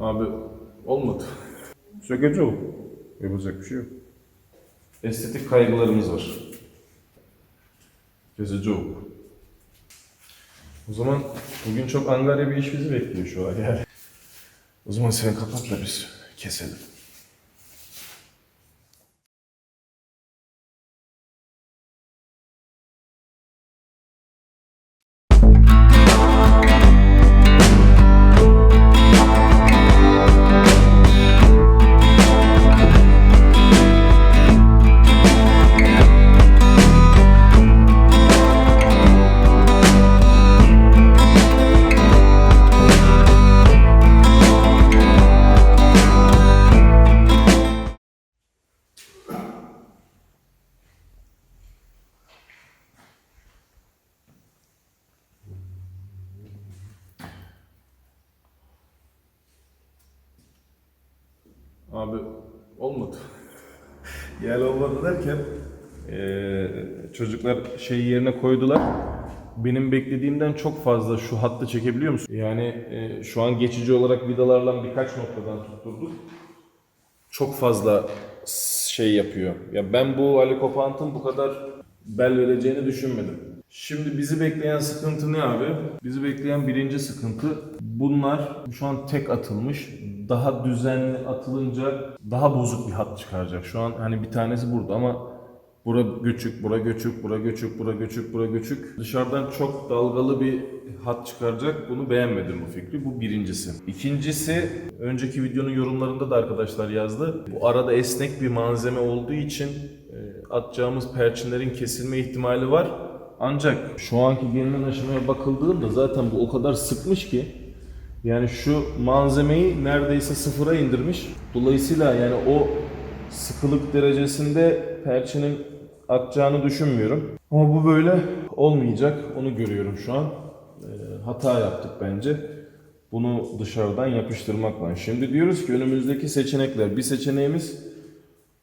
Abi olmadı. Sökeceğim. Yapacak bir şey yok. Estetik kaygılarımız var. Keseceğim. O zaman bugün çok angarya bir iş bizi bekliyor şu an yani. O zaman sen kapat da biz keselim. Yani olmadı derken eee, çocuklar şeyi yerine koydular. Benim beklediğimden çok fazla şu hattı çekebiliyor musun? Yani eee, şu an geçici olarak vidalarla birkaç noktadan tutturduk. Çok fazla şey yapıyor. Ya ben bu Ali Kopant'ın bu kadar bel vereceğini düşünmedim. Şimdi bizi bekleyen sıkıntı ne abi? Bizi bekleyen birinci sıkıntı bunlar şu an tek atılmış. Daha düzenli atılınca daha bozuk bir hat çıkaracak. Şu an hani bir tanesi burada ama bura göçük, bura göçük, bura göçük, bura göçük, bura göçük. Dışarıdan çok dalgalı bir hat çıkaracak. Bunu beğenmedim bu fikri. Bu birincisi. İkincisi önceki videonun yorumlarında da arkadaşlar yazdı. Bu arada esnek bir malzeme olduğu için e, atacağımız perçinlerin kesilme ihtimali var. Ancak şu anki gelinen aşamaya bakıldığında zaten bu o kadar sıkmış ki yani şu malzemeyi neredeyse sıfıra indirmiş. Dolayısıyla yani o sıkılık derecesinde perçinin akacağını düşünmüyorum. Ama bu böyle olmayacak. Onu görüyorum şu an. Ee, hata yaptık bence. Bunu dışarıdan yapıştırmakla. Şimdi diyoruz ki önümüzdeki seçenekler. Bir seçeneğimiz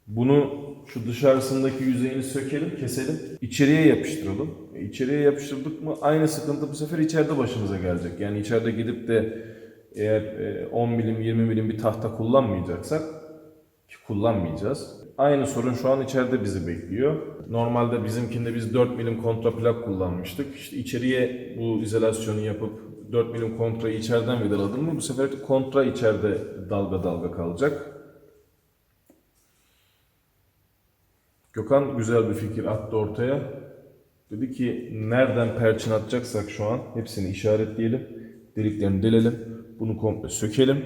bunu şu dışarısındaki yüzeyini sökelim, keselim. içeriye yapıştıralım. E, İçeriye yapıştırdık mı aynı sıkıntı bu sefer içeride başımıza gelecek. Yani içeride gidip de eğer e, 10 milim 20 milim bir tahta kullanmayacaksak ki kullanmayacağız. Aynı sorun şu an içeride bizi bekliyor. Normalde bizimkinde biz 4 milim kontraplak kullanmıştık. İşte içeriye bu izolasyonu yapıp 4 milim kontrayı içeriden vidaladım mı bu sefer kontra içeride dalga dalga kalacak. Gökhan güzel bir fikir attı ortaya. Dedi ki nereden perçin atacaksak şu an hepsini işaretleyelim. Deliklerini delelim. Bunu komple sökelim.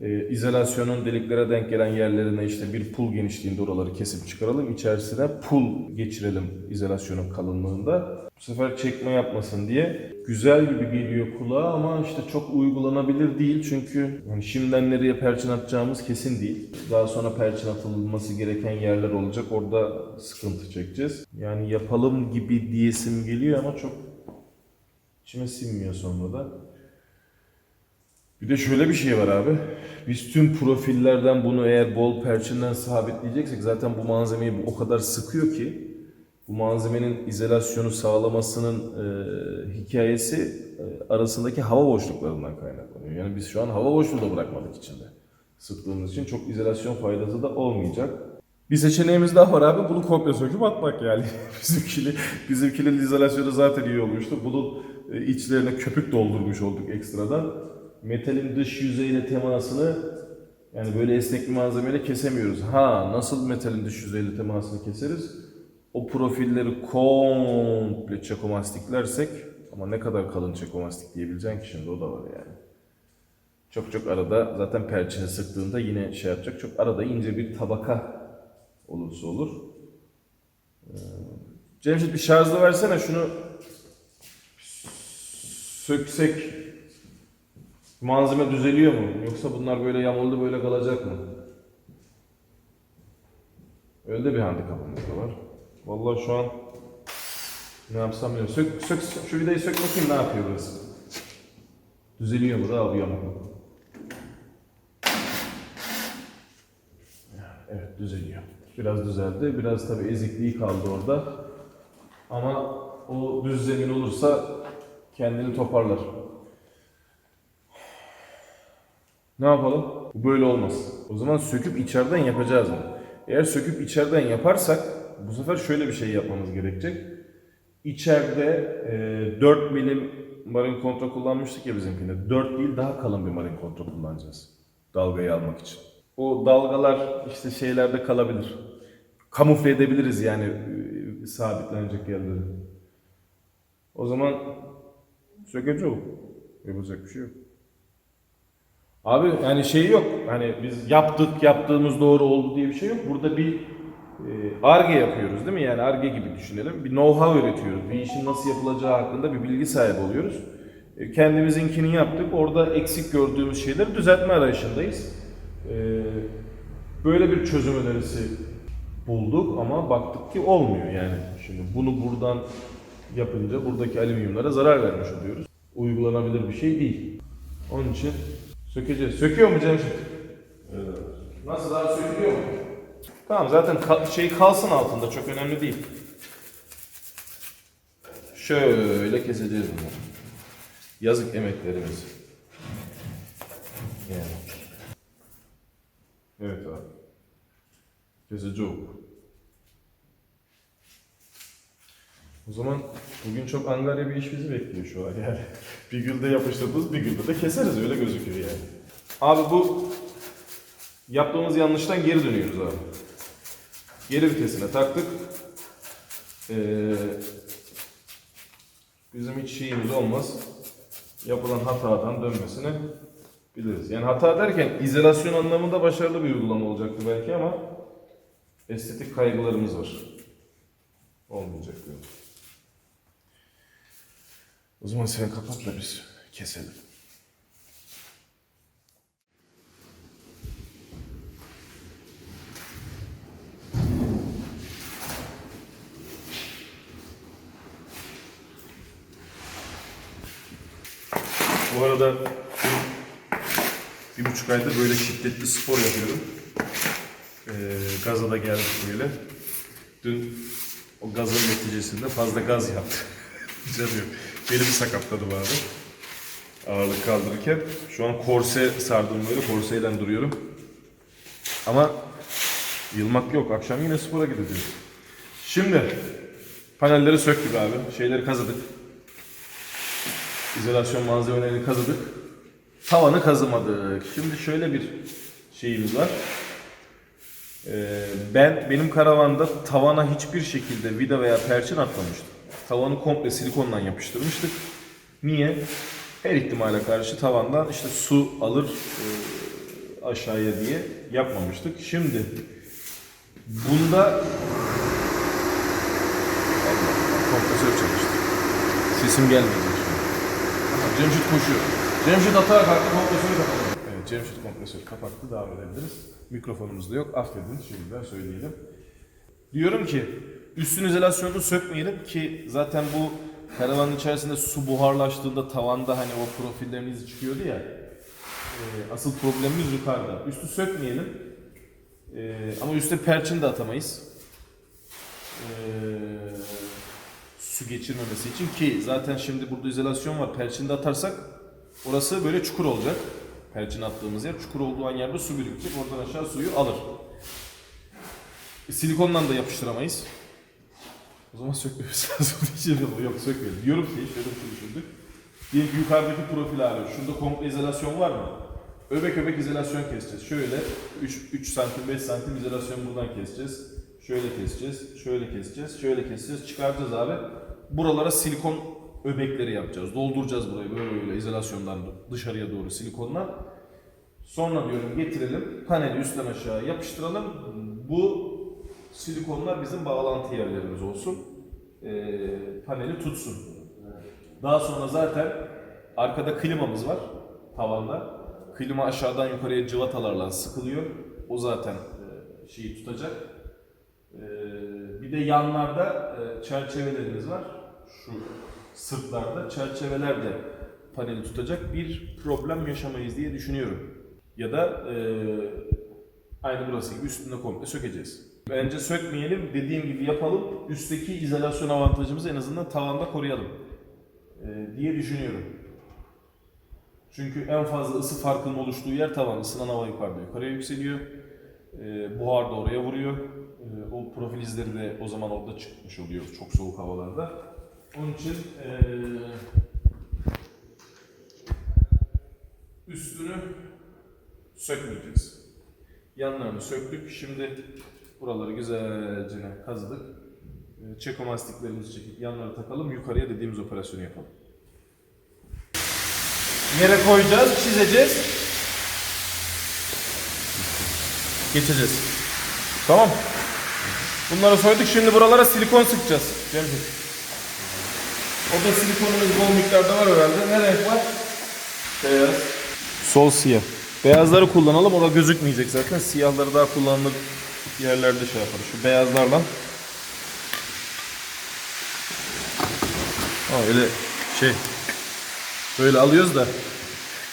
Ee, izolasyonun deliklere denk gelen yerlerine işte bir pul genişliğinde oraları kesip çıkaralım. İçerisine pul geçirelim izolasyonun kalınlığında. Bu sefer çekme yapmasın diye. Güzel gibi geliyor kulağa ama işte çok uygulanabilir değil. Çünkü yani şimdiden nereye perçin atacağımız kesin değil. Daha sonra perçin atılması gereken yerler olacak. Orada sıkıntı çekeceğiz. Yani yapalım gibi diyesim geliyor ama çok içime sinmiyor sonra da. Bir de şöyle bir şey var abi. Biz tüm profillerden bunu eğer bol perçinden sabitleyeceksek zaten bu malzemeyi o kadar sıkıyor ki bu malzemenin izolasyonu sağlamasının e, hikayesi e, arasındaki hava boşluklarından kaynaklanıyor. Yani biz şu an hava boşluğu da bırakmadık içinde. Sıktığımız için çok izolasyon faydası da olmayacak. Bir seçeneğimiz daha var abi. Bunu komple söküp atmak yani. Bizimkili, bizimkinin izolasyonu zaten iyi olmuştu. Bunun e, içlerine köpük doldurmuş olduk ekstradan. Metalin dış yüzeyle temasını yani böyle esnek bir malzemeyle kesemiyoruz. Ha nasıl metalin dış yüzeyle temasını keseriz? O profilleri komple çekomastiklersek ama ne kadar kalın çekomastik diyebileceksin ki şimdi o da var yani. Çok çok arada zaten perçini sıktığında yine şey yapacak. Çok arada ince bir tabaka olursa olur. Ee, Cemşit bir şarjlı versene şunu söksek malzeme düzeliyor mu? Yoksa bunlar böyle yamuldu böyle kalacak mı? Öyle bir handikapımız da var. Vallahi şu an ne yapsam bilmiyorum. Sök, sök, şu vidayı sök bakayım ne yapıyor burası. Düzeliyor mu da abi yamuk mu? Evet düzeliyor. Biraz düzeldi. Biraz tabii ezikliği kaldı orada. Ama o düz zemin olursa kendini toparlar. Ne yapalım? Bu böyle olmaz. O zaman söküp içeriden yapacağız mı? Eğer söküp içeriden yaparsak bu sefer şöyle bir şey yapmamız gerekecek. İçeride e, 4 milim marin kontra kullanmıştık ya bizimkinde. 4 değil daha kalın bir marin kontra kullanacağız. Dalgayı almak için. O dalgalar işte şeylerde kalabilir. Kamufle edebiliriz yani e, sabitlenecek yerleri. O zaman Sökeceğim. Yapacak bir şey yok. Abi yani şey yok. Hani biz yaptık, yaptığımız doğru oldu diye bir şey yok. Burada bir e, arge yapıyoruz değil mi? Yani arge gibi düşünelim. Bir know-how üretiyoruz. Bir işin nasıl yapılacağı hakkında bir bilgi sahibi oluyoruz. E, kendimizinkini yaptık. Orada eksik gördüğümüz şeyleri düzeltme arayışındayız. E, böyle bir çözüm önerisi bulduk ama baktık ki olmuyor yani. Şimdi bunu buradan yapınca buradaki alüminyumlara zarar vermiş oluyoruz. Uygulanabilir bir şey değil. Onun için sökeceğiz. Söküyor mu Cemşit? Nasıl daha sökülüyor mu? Tamam zaten ka- şey kalsın altında çok önemli değil. Şöyle keseceğiz bunu. Yazık emeklerimiz. Yani. Evet abi. Keseceğim. O zaman bugün çok angarya bir iş bizi bekliyor şu an yani. bir gülde yapıştırdınız bir gülde de keseriz öyle gözüküyor yani. Abi bu yaptığımız yanlıştan geri dönüyoruz abi. Geri vitesine taktık. Ee, bizim hiç şeyimiz olmaz. Yapılan hatadan dönmesini biliriz. Yani hata derken izolasyon anlamında başarılı bir uygulama olacaktı belki ama estetik kaygılarımız var. Olmayacak diyor. O zaman sen kapat da biz keselim. Bu arada bir buçuk aydır böyle şiddetli spor yapıyorum. Ee, gaza geldik böyle. Dün o gazın neticesinde fazla gaz yaptı. Canım. Belimi sakatladım abi. Ağırlık kaldırırken. Şu an korse sardım böyle. Korseyle duruyorum. Ama yılmak yok. Akşam yine spora gideceğiz. Şimdi panelleri söktük abi. Şeyleri kazıdık. İzolasyon malzemelerini kazıdık. Tavanı kazımadık. Şimdi şöyle bir şeyimiz var. Ee, ben benim karavanda tavana hiçbir şekilde vida veya perçin atmamıştım. Tavanı komple silikondan yapıştırmıştık. Niye? Her ihtimale karşı tavandan işte su alır e, aşağıya diye yapmamıştık. Şimdi bunda kompresör çalıştı. Sesim şimdi. Aha, Cemşit koşuyor. Cemşit atağa kalktı kompresörü kapattı. Evet Cemşit kompresörü kapattı devam edebiliriz. Mikrofonumuz da yok affedin şimdiden söyleyelim. Diyorum ki üstün izolasyonunu sökmeyelim ki zaten bu karavanın içerisinde su buharlaştığında tavanda hani o profillerin izi çıkıyordu ya. e, asıl problemimiz yukarıda. Üstü sökmeyelim. E, ama üstte perçin de atamayız. E, su geçirmemesi için ki zaten şimdi burada izolasyon var. Perçin de atarsak orası böyle çukur olacak. Perçin attığımız yer çukur olduğu an yerde su birikecek. Oradan aşağı suyu alır. E, Silikondan da yapıştıramayız. O zaman sökmemiz lazım diyeceğim yok sökmeyelim. Diyorum ki şöyle düşündük. Diyelim ki yukarıdaki profil abi. Şurada komple izolasyon var mı? Öbek öbek izolasyon keseceğiz. Şöyle 3, 3 santim 5 santim izolasyon buradan keseceğiz. Şöyle keseceğiz. Şöyle keseceğiz. Şöyle keseceğiz. Çıkaracağız abi. Buralara silikon öbekleri yapacağız. Dolduracağız burayı böyle böyle izolasyondan dışarıya doğru silikonla. Sonra diyorum getirelim, paneli üstten aşağı yapıştıralım. Bu silikonlar bizim bağlantı yerlerimiz olsun. Ee, paneli tutsun. Daha sonra zaten arkada klimamız var tavanda. Klima aşağıdan yukarıya cıvatalarla sıkılıyor. O zaten e, şeyi tutacak. Ee, bir de yanlarda e, çerçevelerimiz var. Şu sırtlarda çerçeveler de paneli tutacak. Bir problem yaşamayız diye düşünüyorum. Ya da e, aynı burası gibi üstünde komple sökeceğiz. Bence sökmeyelim, dediğim gibi yapalım. Üstteki izolasyon avantajımızı en azından tavanda koruyalım e, diye düşünüyorum. Çünkü en fazla ısı farkının oluştuğu yer tavan. Isınan hava yukarıda yukarıya yükseliyor. Ee, buhar da oraya vuruyor. Ee, o profil izleri de o zaman orada çıkmış oluyor çok soğuk havalarda. Onun için ee, üstünü sökmeyeceğiz. Yanlarını söktük. Şimdi buraları güzelce kazıdık. Ee, Çekomastiklerimizi çekip yanları takalım. Yukarıya dediğimiz operasyonu yapalım. Yere koyacağız, çizeceğiz. Geçeceğiz. Tamam. Bunları soyduk. Şimdi buralara silikon sıkacağız. Cemciğim. O da silikonumuz bol miktarda var herhalde. Ne renk var? Beyaz. Sol siyah. Beyazları kullanalım. O da gözükmeyecek zaten. Siyahları daha kullanılır yerlerde şey yaparız. Şu beyazlarla. Ha öyle şey Böyle alıyoruz da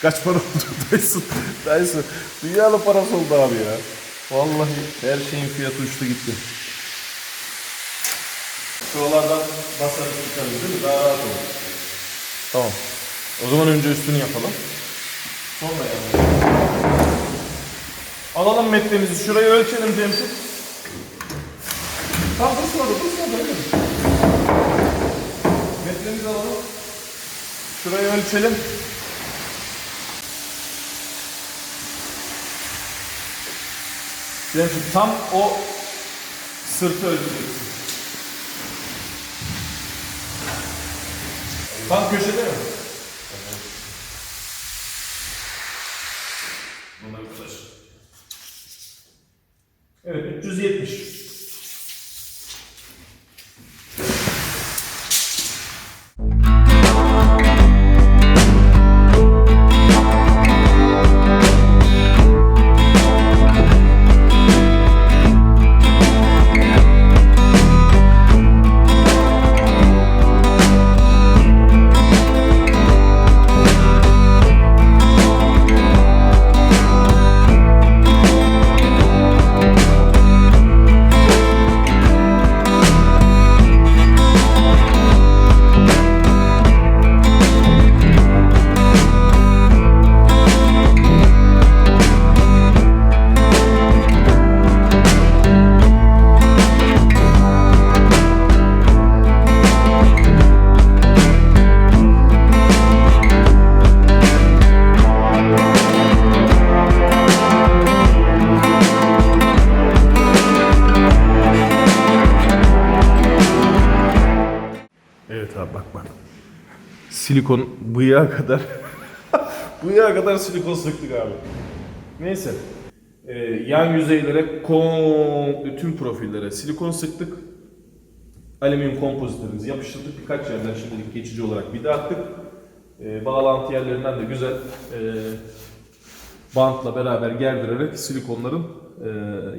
kaç para oldu Dyson? Dyson dünyalı parası oldu abi ya. Vallahi her şeyin fiyatı uçtu gitti. Şuralardan basarız çıkarız değil mi? Daha rahat olur. Tamam. O zaman önce üstünü yapalım. Sonra yani. Alalım metremizi. Şurayı ölçelim Cemşit. Tamam dursun orada, dursun orada. Metremizi alalım. Şurayı ölçelim. Şu tam o sırtı ölçeceksin. Tam köşede mi? Silikon bıyığa kadar bıyığa kadar silikon sıktık abi. Neyse. Ee, yan yüzeylere komple tüm profillere silikon sıktık. Alüminyum kompozitlerimizi yapıştırdık. Birkaç yerden şimdilik geçici olarak vida attık. Ee, bağlantı yerlerinden de güzel e, bantla beraber gerdirerek silikonların e,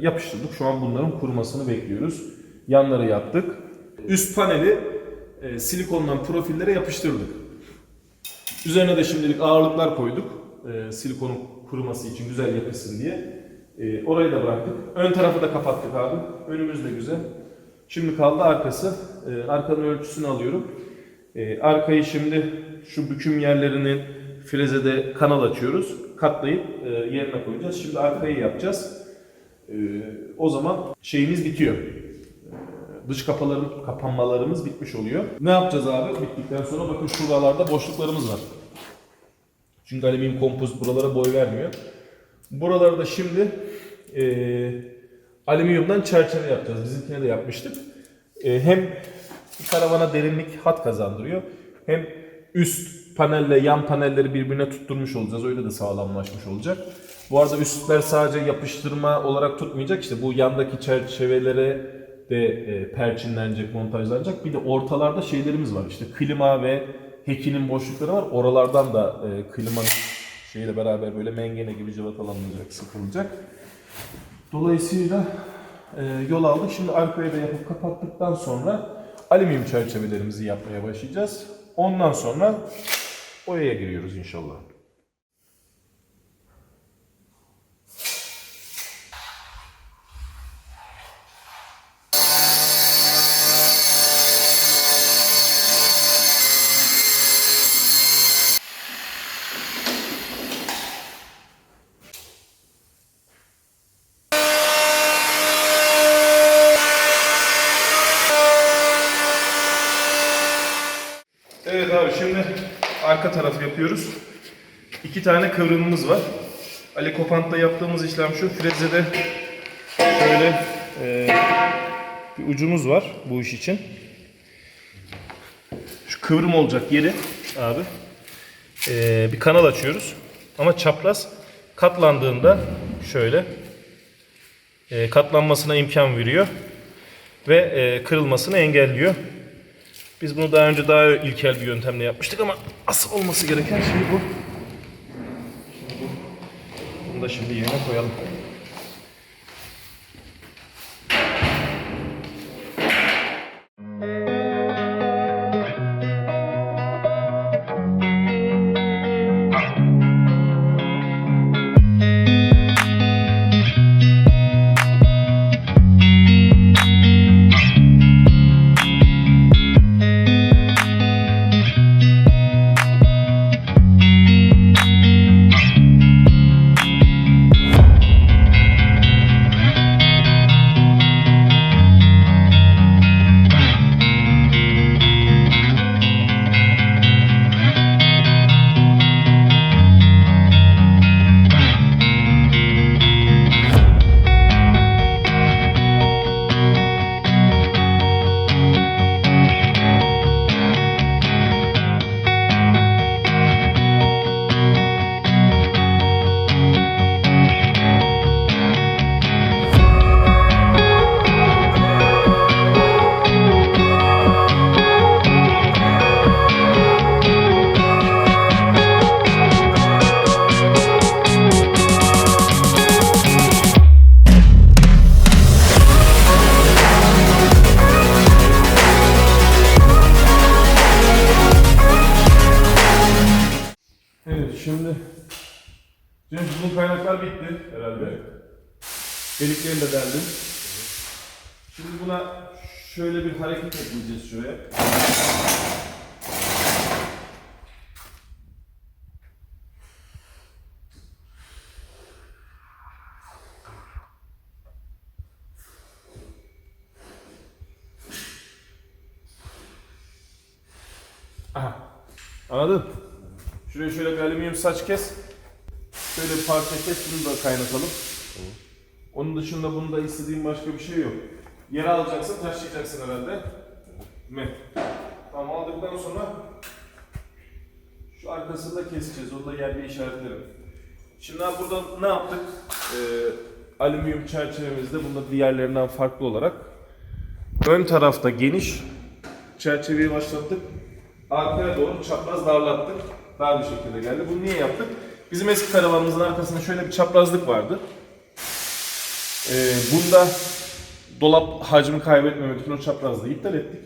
yapıştırdık. Şu an bunların kurumasını bekliyoruz. Yanları yaptık. Üst paneli e, silikondan profillere yapıştırdık. Üzerine de şimdilik ağırlıklar koyduk. E, silikonun kuruması için güzel yapışsın diye. E, orayı da bıraktık. Ön tarafı da kapattık abi. Önümüz de güzel. Şimdi kaldı arkası. E, arkanın ölçüsünü alıyorum. E, arkayı şimdi şu büküm yerlerinin frezede kanal açıyoruz. Katlayıp e, yerine koyacağız. Şimdi arkayı yapacağız. E, o zaman şeyimiz bitiyor. Dış kapaların, kapanmalarımız bitmiş oluyor. Ne yapacağız abi? Bittikten sonra bakın şuralarda boşluklarımız var. Çünkü alüminyum kompozit buralara boy vermiyor. Buraları da şimdi eee alüminyumdan çerçeve yapacağız. Bizimkine de yapmıştık. Eee, hem karavana derinlik hat kazandırıyor. Hem üst panelle yan panelleri birbirine tutturmuş olacağız. Öyle de sağlamlaşmış olacak. Bu arada üstler sadece yapıştırma olarak tutmayacak. İşte bu yandaki çerçevelere de e, perçinlenecek, montajlanacak. Bir de ortalarda şeylerimiz var. İşte klima ve hekinin boşlukları var. Oralardan da e, klimanın şeyle beraber böyle mengene gibi cıvatalanacak, sıkılacak. Dolayısıyla e, yol aldık. Şimdi arkaya da yapıp kapattıktan sonra alüminyum çerçevelerimizi yapmaya başlayacağız. Ondan sonra boyaya giriyoruz inşallah. abi şimdi arka taraf yapıyoruz. İki tane kıvrımımız var. Ali Kopant'ta yaptığımız işlem şu. Frezede şöyle e, bir ucumuz var bu iş için. Şu kıvrım olacak yeri abi. e, bir kanal açıyoruz. Ama çapraz katlandığında şöyle e, katlanmasına imkan veriyor ve e, kırılmasını engelliyor. Biz bunu daha önce daha ilkel bir yöntemle yapmıştık ama asıl olması gereken şey bu. Bunu da şimdi yerine koyalım. Deliklerini de deldim. Şimdi buna şöyle bir hareket ekleyeceğiz şuraya. Aha. Anladın? Şuraya şöyle bir alüminyum saç kes. Şöyle bir parça kes, bunu da kaynatalım. Onun dışında bunda istediğim başka bir şey yok. Yere alacaksın, taşlayacaksın herhalde. Mi? Tamam aldıktan sonra şu arkasını da keseceğiz. Onu da yer bir işaretlerim. Şimdi abi burada ne yaptık? Ee, alüminyum çerçevemizde bunda diğerlerinden farklı olarak ön tarafta geniş çerçeveyi başlattık. Arkaya doğru çapraz darlattık. Dar bir şekilde geldi. Bunu niye yaptık? Bizim eski karavanımızın arkasında şöyle bir çaprazlık vardı. Ee, bunda dolap hacmi kaybetmemek için o çaprazlığı iptal ettik.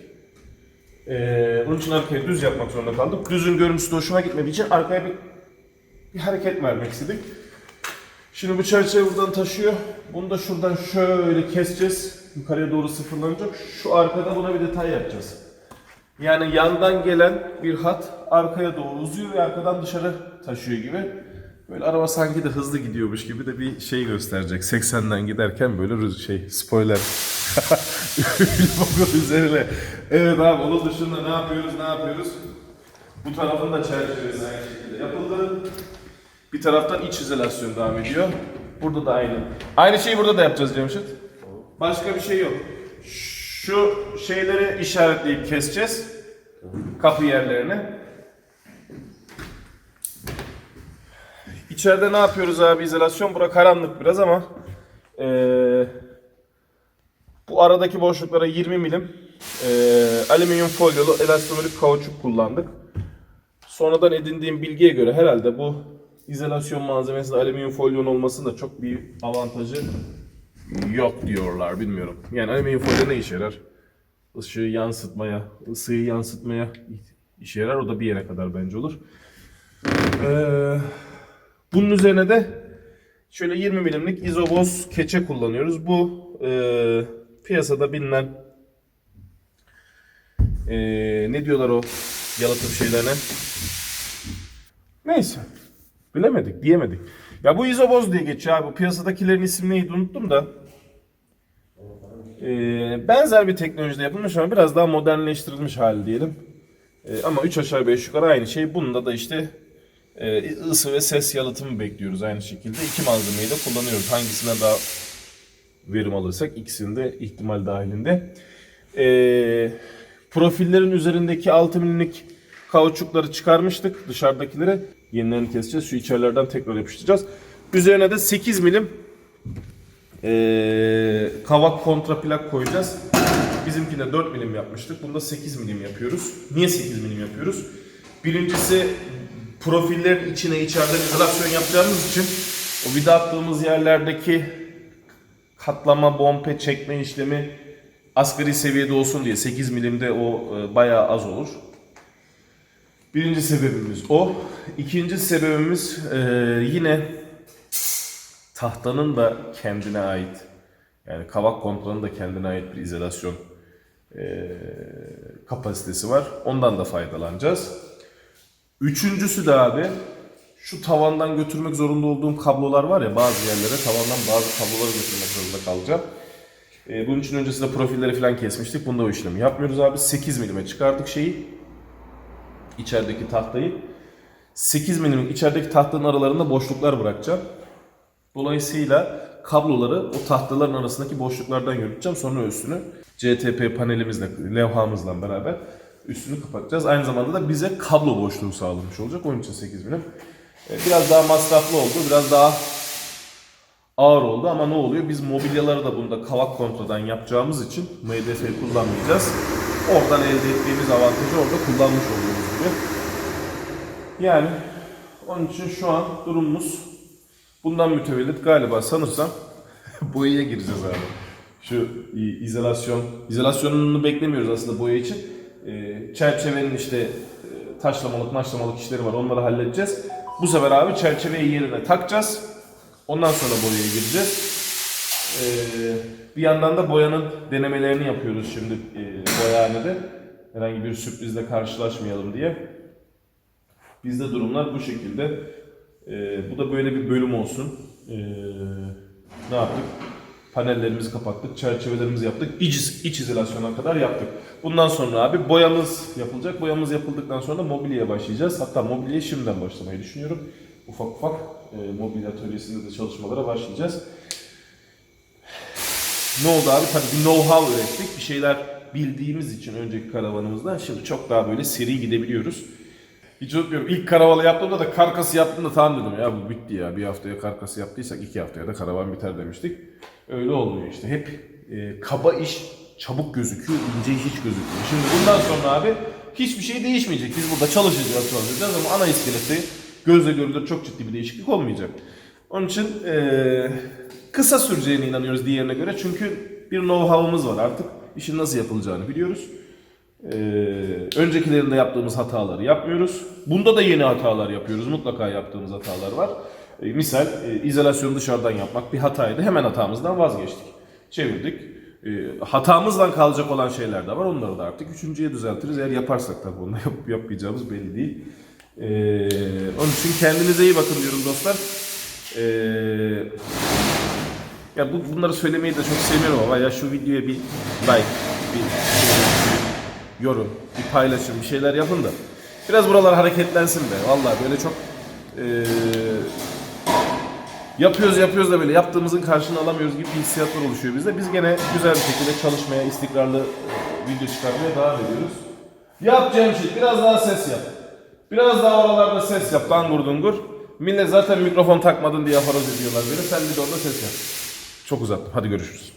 Ee, onun için arkaya düz yapmak zorunda kaldık. Düzün görüntüsü de hoşuma gitmediği için arkaya bir, bir hareket vermek istedik. Şimdi bu çerçeve buradan taşıyor. Bunu da şuradan şöyle keseceğiz. Yukarıya doğru sıfırlanacak. Şu arkada buna bir detay yapacağız. Yani yandan gelen bir hat arkaya doğru uzuyor ve arkadan dışarı taşıyor gibi. Böyle araba sanki de hızlı gidiyormuş gibi de bir şey gösterecek. 80'den giderken böyle şey spoiler. Logo üzerine. Evet abi onun dışında ne yapıyoruz ne yapıyoruz? Bu tarafın da çerçevesi aynı şekilde yapıldı. Bir taraftan iç izolasyon devam ediyor. Burada da aynı. Aynı şeyi burada da yapacağız Cemşit. Başka bir şey yok. Şu şeyleri işaretleyip keseceğiz. Kapı yerlerini. İçeride ne yapıyoruz abi izolasyon? Bura karanlık biraz ama eee, bu aradaki boşluklara 20 milim eee, alüminyum folyolu elastomerik kauçuk kullandık. Sonradan edindiğim bilgiye göre herhalde bu izolasyon malzemesinde alüminyum folyon olmasının da çok bir avantajı yok diyorlar bilmiyorum. Yani alüminyum folyo ne işe yarar? Işığı yansıtmaya, ısıyı yansıtmaya işe yarar. O da bir yere kadar bence olur. Ee, bunun üzerine de şöyle 20 milimlik izoboz keçe kullanıyoruz. Bu e, piyasada bilinen e, ne diyorlar o yalıtım şeylerine? Neyse. Bilemedik, diyemedik. Ya bu izoboz diye geçiyor abi. Bu Piyasadakilerin isim neydi unuttum da. Ee, benzer bir teknolojide yapılmış ama biraz daha modernleştirilmiş hali diyelim. E, ama 3 aşağı 5 yukarı aynı şey. Bunda da işte e, ısı ve ses yalıtımı bekliyoruz aynı şekilde. İki malzemeyi de kullanıyoruz. Hangisine daha verim alırsak ikisinin de ihtimal dahilinde. E, profillerin üzerindeki 6 milimlik kauçukları çıkarmıştık dışarıdakileri. Yenilerini keseceğiz. Şu içerilerden tekrar yapıştıracağız. Üzerine de 8 milim e, kavak kontraplak koyacağız. Bizimkinde 4 milim yapmıştık. Bunda 8 milim yapıyoruz. Niye 8 milim yapıyoruz? Birincisi profillerin içine içeriden izolasyon yapacağımız için o vida attığımız yerlerdeki katlama, bompe, çekme işlemi asgari seviyede olsun diye 8 milimde o e, bayağı az olur. Birinci sebebimiz o. İkinci sebebimiz e, yine tahtanın da kendine ait yani kavak kontranın da kendine ait bir izolasyon e, kapasitesi var. Ondan da faydalanacağız. Üçüncüsü de abi şu tavandan götürmek zorunda olduğum kablolar var ya bazı yerlere tavandan bazı kabloları götürmek zorunda kalacağım. E, bunun için öncesinde profilleri falan kesmiştik. Bunda o işlemi yapmıyoruz abi. 8 milime çıkardık şeyi. içerideki tahtayı. 8 milim içerideki tahtanın aralarında boşluklar bırakacağım. Dolayısıyla kabloları o tahtaların arasındaki boşluklardan yürüteceğim. Sonra üstünü CTP panelimizle, levhamızla beraber üstünü kapatacağız. Aynı zamanda da bize kablo boşluğu sağlamış olacak. Onun için 8 milim. E, Biraz daha masraflı oldu. Biraz daha ağır oldu ama ne oluyor? Biz mobilyaları da bunda kavak kontradan yapacağımız için MDF kullanmayacağız. Oradan elde ettiğimiz avantajı orada kullanmış oluyoruz gibi. Yani onun için şu an durumumuz bundan mütevellit galiba sanırsam boyaya gireceğiz abi. Şu izolasyon, izolasyonunu beklemiyoruz aslında boya için. Ee, çerçevenin işte e, taşlamalık maşlamalık işleri var onları halledeceğiz. Bu sefer abi çerçeveyi yerine takacağız. Ondan sonra boyaya gireceğiz. Ee, bir yandan da boyanın denemelerini yapıyoruz şimdi e, boyahanede. Herhangi bir sürprizle karşılaşmayalım diye. Bizde durumlar bu şekilde. Ee, bu da böyle bir bölüm olsun. Ee, ne yaptık? Panellerimizi kapattık, çerçevelerimizi yaptık, iç, iç izolasyona kadar yaptık. Bundan sonra abi boyamız yapılacak. Boyamız yapıldıktan sonra mobilyaya başlayacağız. Hatta mobilyaya şimdiden başlamayı düşünüyorum. Ufak ufak e, mobilya atölyesinde de çalışmalara başlayacağız. Ne oldu abi? Tabii bir know-how ürettik. Bir şeyler bildiğimiz için önceki karavanımızda şimdi çok daha böyle seri gidebiliyoruz. Hiç unutmuyorum. İlk karavanı yaptığımda da karkası yaptığımda tamam dedim ya bu bitti ya. Bir haftaya karkası yaptıysak iki haftaya da karavan biter demiştik. Öyle olmuyor işte. Hep e, kaba iş çabuk gözüküyor, ince iş hiç gözükmüyor. Şimdi bundan sonra abi hiçbir şey değişmeyecek. Biz burada çalışacağız, çalışacağız ama ana iskeleti gözle görülür çok ciddi bir değişiklik olmayacak. Onun için e, kısa süreceğine inanıyoruz diğerine göre. Çünkü bir know-how'ımız var artık. İşin nasıl yapılacağını biliyoruz. Ee, öncekilerinde yaptığımız hataları yapmıyoruz. Bunda da yeni hatalar yapıyoruz. Mutlaka yaptığımız hatalar var. Ee, misal e, izolasyonu dışarıdan yapmak bir hataydı. Hemen hatamızdan vazgeçtik. Çevirdik. Ee, hatamızdan kalacak olan şeyler de var. Onları da artık üçüncüye düzeltiriz. Eğer yaparsak tabii onu yap, yapmayacağımız belli değil. Ee, onun için kendinize iyi bakın diyorum dostlar. Ee, ya bu, bunları söylemeyi de çok sevmiyorum ama ya şu videoya bir like, bir yorum, bir paylaşım, bir şeyler yapın da biraz buralar hareketlensin de. Vallahi böyle çok eee, yapıyoruz yapıyoruz da böyle yaptığımızın karşılığını alamıyoruz gibi hissiyatlar oluşuyor bizde. Biz gene güzel bir şekilde çalışmaya, istikrarlı e, video çıkarmaya devam ediyoruz. Yap Cemşit, biraz daha ses yap. Biraz daha oralarda ses yap, dangur dungur. Millet zaten mikrofon takmadın diye yaparız diyorlar beni. Sen bir de orada ses yap. Çok uzattım. Hadi görüşürüz.